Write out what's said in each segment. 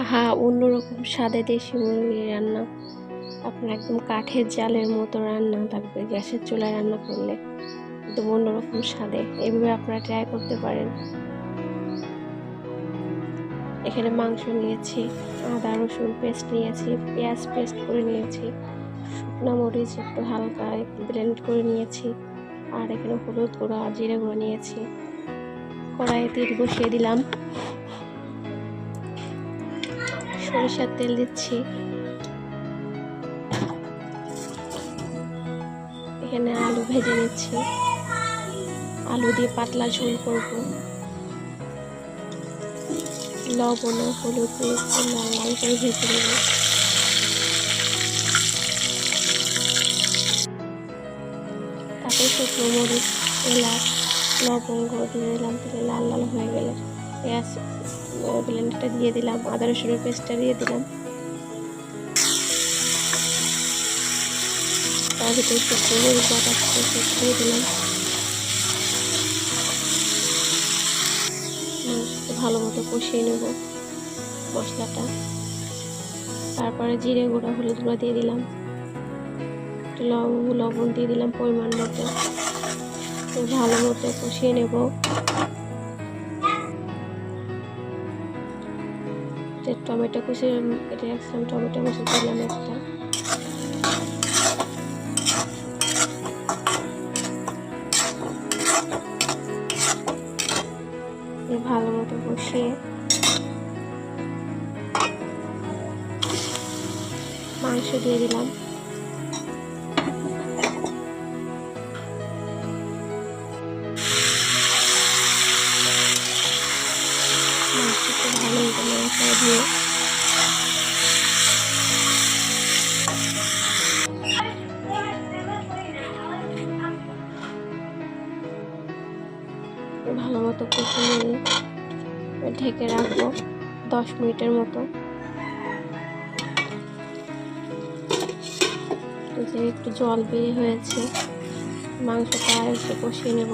আহা অন্যরকম স্বাদে দেশি মুরগির রান্না। আপনার একদম কাঠের জালের মতো রান্না লাগবে গ্যাসের চুলায় রান্না করলে। একদম অন্যরকম স্বাদে। এভাবে আপনারা ট্রাই করতে পারেন। এখানে মাংস নিয়েছি, আদা, রসুন পেস্ট নিয়েছি, পেঁয়াজ পেস্ট করে নিয়েছি, শুকনো মরিচ একটু হালকা একটু ব্লেন্ড করে নিয়েছি, আর এখানে হলুদ গুঁড়ো আর জিরে গুঁড়ো নিয়েছি। কড়াইয়ে তেল বসিয়ে দিলাম। সরিষার তেল দিচ্ছি। এখানে আলু ভেজে নিচ্ছি। আলু দিয়ে পাতলা ঝোল করব। লবণ, হলুদ লাল লাল করে ভেজে নেব। তারপরে শুকনো মরিচ, এলাচ, লবঙ্গ, দিয়ে দিলাম তাহলে লাল লাল হয়ে গেলে। পেঁয়াজ ব্লেন্ডটা দিয়ে দিলাম, আদা, রসুনের পেস্টটা দিয়ে দিলাম। তার ভিতরে শুকনো দিয়ে দিলাম। ভালো মতো কষিয়ে নেব মশলাটা। তারপরে জিরে গুঁড়া, হলুদ গুঁড়া দিয়ে দিলাম। লবণ দিয়ে দিলাম পরিমাণ মতো। ভালো মতো কষিয়ে নেব। টমেটো কুচি এটা রাখছিলাম। টমেটো কুচি দিলাম একটা। ভালো মতো কষিয়ে। মাংস দিয়ে দিলাম। ভালো ভালো মতো কষে নিয়ে ঢেকে রাখব, দশ মিনিটের মতো। যে একটু জল বেরিয়ে হয়েছে, মাংসটা একটু কষিয়ে নেব।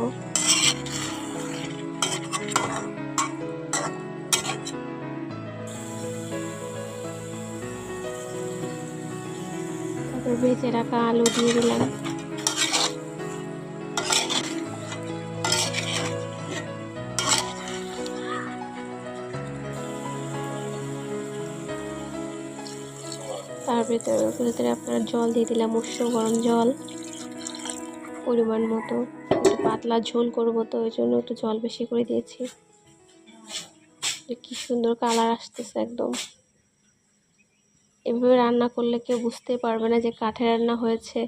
তারপর ভেজে রাখা আলু দিয়ে দিলাম। তার ভিতরে ভিতরে আপনার জল দিয়ে দিলাম, উষ্ণ গরম জল পরিমাণ মতো। একটু পাতলা ঝোল করব তো, ওই জন্য একটু জল বেশি করে দিয়েছি। কি সুন্দর কালার আসতেছে একদম। এভাবে রান্না করলে কেউ বুঝতে পারবে না যে কাঠে রান্না হয়েছে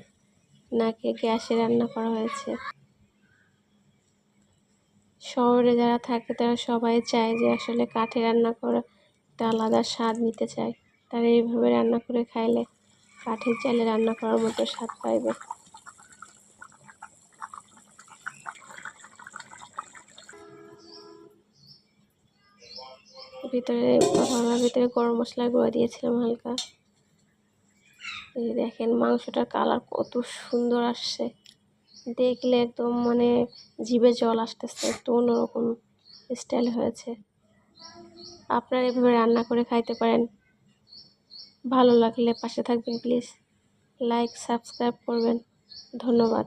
নাকি গ্যাসে রান্না করা হয়েছে। শহরে যারা থাকে, তারা সবাই চায় যে আসলে কাঠে রান্না করা একটা আলাদা স্বাদ নিতে চায়। তারা এইভাবে রান্না করে খাইলে কাঠের চালে রান্না করার মতো স্বাদ পাইবে। ভিতরে প্রথমে ভিতরে গরম মশলা গুঁড়ো দিয়েছিলাম হালকা। এই দেখেন, মাংসটার কালার কত সুন্দর আসছে। দেখলে একদম মানে জিভে জল আসতেছে, একটু অন্যরকম স্টাইল হয়েছে। আপনারা এভাবে রান্না করে খাইতে পারেন। ভালো লাগলে পাশে থাকবেন, প্লিজ। লাইক সাবস্ক্রাইব করবেন। ধন্যবাদ।